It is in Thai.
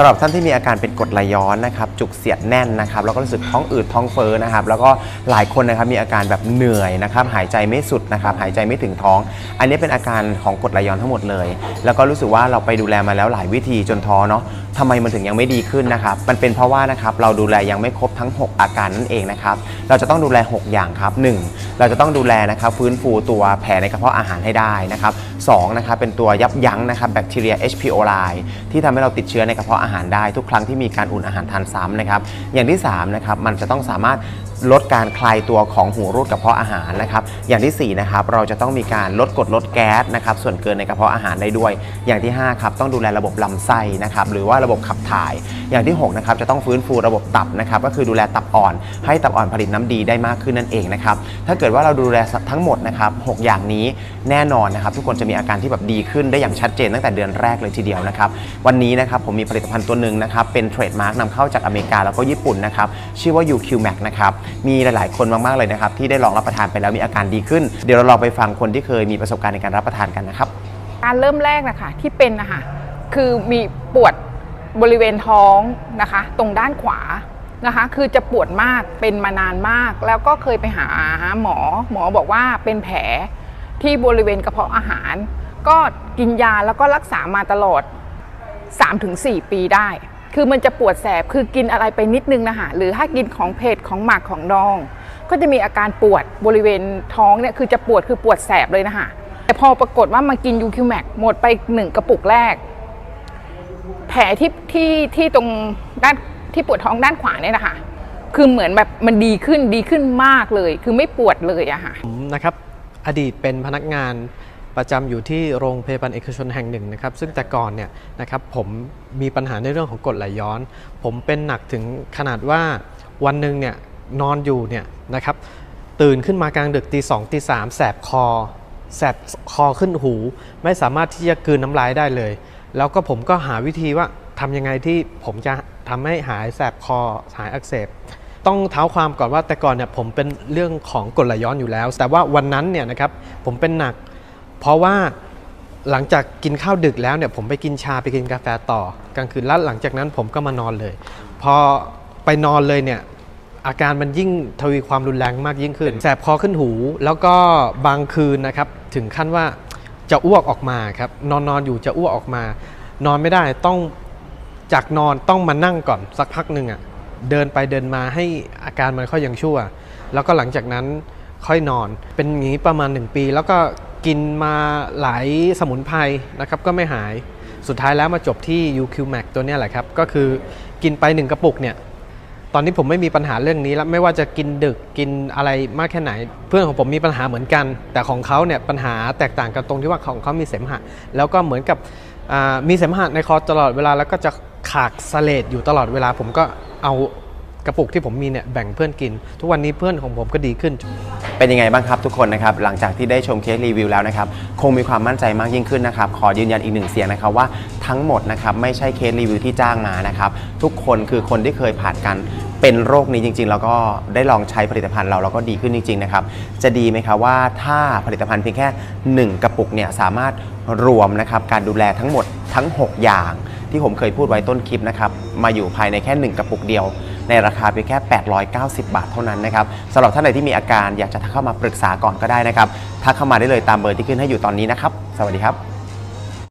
สำหรับท่านที่มีอาการเป็นกรดไหลย้อนนะครับจุกเสียดแน่นนะครับแล้วก็รู้สึกท้องอืดท้องเฟ้อนะครับแล้วก็หลายคนนะครับมีอาการแบบเหนื่อยนะครับหายใจไม่สุดนะครับหายใจไม่ถึงท้อง อันนี้เป็นอาการของกรดไหลย้อนทั้งหมดเลย แล้วก็รู้สึกว่าเราไปดูแลมาแล้วหลายวิธีจนท้อเนาะทำไมมันถึงยังไม่ดีขึ้นนะครับมันเป็นเพราะว่านะครับเราดูแลยังไม่ครบทั้ง 6 อาการนั่นเองนะครับเราจะต้องดูแล 6 อย่างครับ 1. เราจะต้องดูแลนะครับฟื้นฟูตัวแผลในกระเพาะอาหารให้ได้นะครับสองนะครับเป็นตัวยับยั้งนะครับแบคทีเรีย H. pylori ที่ทำให้เราติดเชื้อในกระเพาะอาหารได้ทุกครั้งที่มีการอุ่นอาหารทานซ้ำนะครับ อย่างที่3นะครับมันจะต้องสามารถลดการคลายตัวของหูรูดกระเพาะอาหารนะครับ อย่างทีสี่4นะครับเราจะต้องมีการลดกรดลดแก๊สนะครับส่วนเกินในกระเพาะอาหารได้ด้วย อย่างที่5ครับต้องดูแลระบบลำไส้นะครับหรือว่าระบบขับถ่าย อย่างที่6นะครับจะต้องฟื้นฟูระบบตับนะครับก็คือดูแลตับอ่อน ให้ตับอ่อนผลิตน้ำดีได้มากขึ้นนั่นเองนะครับถ้าเกิดว่าเราดูแลทั้งหมดนะครับหกอย่างนี้แน่นอนนะครับทุกคนจะมีอาการที่แบบดีขึ้นได้อย่างชัดเจนตั้งแต่เดือนแรกเลยทีเดียวนะครับวันนี้นะครับผมมีผลิตภัณฑ์ตัวหนึ่งนะครับ เป็นเทรดมาร์กนำเข้าจากอเมริกาแล้วก็ญี่ปุ่นนะครับ ชื่อว่า UQ-Max นะครับ มีหลาย ๆ คนมาก ๆ เลยนะครับ ที่ได้ลองรับประทานไปแล้วมีอาการดีขึ้น เดี๋ยวเราลองไปฟังคนที่เคยมีประสบการณ์ในการรับประทานกันนะครับ การเริ่มแรกนะคะที่เป็นนะคะคือมีปวดบริเวณท้องนะคะ ตรงด้านขวานะคะ คือจะปวดมากเป็นมานานมาก แล้วก็เคยไปหาหมอ หมอบอกว่าเป็นแผลที่บริเวณกระเพาะอาหาร ก็กินยาแล้วก็รักษามาตลอด 3-4 ปีได้ คือมันจะปวดแสบคือกินอะไรไปนิดนึงนะคะหรือถ้ากินของเผ็ดของหมักของดอง ก็จะมีอาการปวดบริเวณท้องเนี่ยคือจะปวดคือปวดแสบเลยนะคะแต่พอปรากฏว่ามากินยูคิวแมกหมดไปหนึ่งกระปุกแรก แผลที่ที่ที่ตรงด้านที่ปวดท้องด้านขวาเนี่ยนะคะคือเหมือนแบบมันดีขึ้นดีขึ้นมากเลย คือไม่ปวดเลยอะค่ะนะครับ อดีตเป็นพนักงาน ประจำอยู่ที่โรงพยาบาลเอกชนแห่งหนึ่งนะครับ ซึ่งแต่ก่อนเนี่ยนะครับผมมีปัญหาในเรื่องของกรดไหลย้อน ผมเป็นหนักถึงขนาดว่าวันหนึ่งเนี่ยนอนอยู่เนี่ยนะครับตื่นขึ้นมากลางดึกตีสองตีสามแสบคอ แสบคอขึ้นหู ไม่สามารถที่จะกลืนน้ำลายได้เลย แล้วก็ผมก็หาวิธีว่าทำยังไงที่ผมจะทำให้หายแสบคอหายอักเสบต้องเท้าความก่อนว่าแต่ก่อนเนี่ยผมเป็นเรื่องของกรดไหลย้อนอยู่แล้ว แต่ว่าวันนั้นเนี่ยนะครับผมเป็นหนัก เพราะว่าหลังจากกินข้าวดึกแล้วเนี่ยผมไปกินชาไปกินกาแฟต่อกลางคืนแล้วหลังจากนั้นผมก็มานอนเลย พอไปนอนเลยเนี่ยอาการมันยิ่งทวีความรุนแรงมากยิ่งขึ้น แสบคอขึ้นหู แล้วก็บางคืนนะครับถึงขั้นว่าจะอ้วกออกมาครับนอนนอนอยู่จะอ้วกออกมา นอนไม่ได้ต้องจากนอนต้องมานั่งก่อนสักพักหนึ่งอะ่ะเดินไปเดินมาให้อาการมันค่อยยังชั่ว แล้วก็หลังจากนั้นค่อยนอนเป็นอย่างนี้ประมาณ 1 ปี แล้วก็ กินมาหลายสมุนไพรนะครับก็ไม่หายสุดท้ายแล้วมาจบที่ UQ Max ตัวนี้แหละครับ ก็คือกินไป 1 กระปุกเนี่ย ตอนนี้ผมไม่มีปัญหาเรื่องนี้แล้วไม่ว่าจะกินดึกกินอะไรมากแค่ไหน เพื่อนของผมมีปัญหาเหมือนกัน แต่ของเขาเนี่ยปัญหาแตกต่างกันตรงที่ว่าของเขามีเสมหะ แล้วก็เหมือนกับมีเสมหะในคอตลอดเวลาแล้วก็จะขากสเลดอยู่ตลอดเวลาผมก็เอา กระปุกที่ผมมีเนี่ยแบ่งเพื่อนกิน ทุกวันนี้เพื่อนของผมก็ดีขึ้น เป็นยังไงบ้างครับทุกคนนะครับหลังจากที่ได้ชมเคสรีวิวแล้วนะครับคงมีความมั่นใจมากยิ่งขึ้นนะครับขอยืนยันอีกหนึ่งเสียงนะครับว่าทั้งหมดนะครับไม่ใช่เคสรีวิวที่จ้างมานะครับทุกคนคือคนที่เคยผ่านการเป็นโรคนี้จริง ๆ แล้วก็ได้ลองใช้ผลิตภัณฑ์เราแล้วก็ดีขึ้นจริง ๆ นะครับ จะดีไหมครับว่าถ้าผลิตภัณฑ์เพียงแค่ 1 กระปุกเนี่ยสามารถรวมนะครับการดูแลทั้งหมดทั้ง 6 อย่าง ที่ผมเคยพูดไว้ต้นคลิปนะครับมาอยู่ภายในแค่ 1 กระปุกเดียว ในราคาเพียงแค่ 890 บาทเท่านั้นนะครับสำหรับท่านใดที่มีอาการอยากจะทักเข้ามาปรึกษาก่อนก็ได้นะครับทักเข้ามาได้เลยตามเบอร์ที่ขึ้นให้อยู่ตอนนี้นะครับ สวัสดีครับ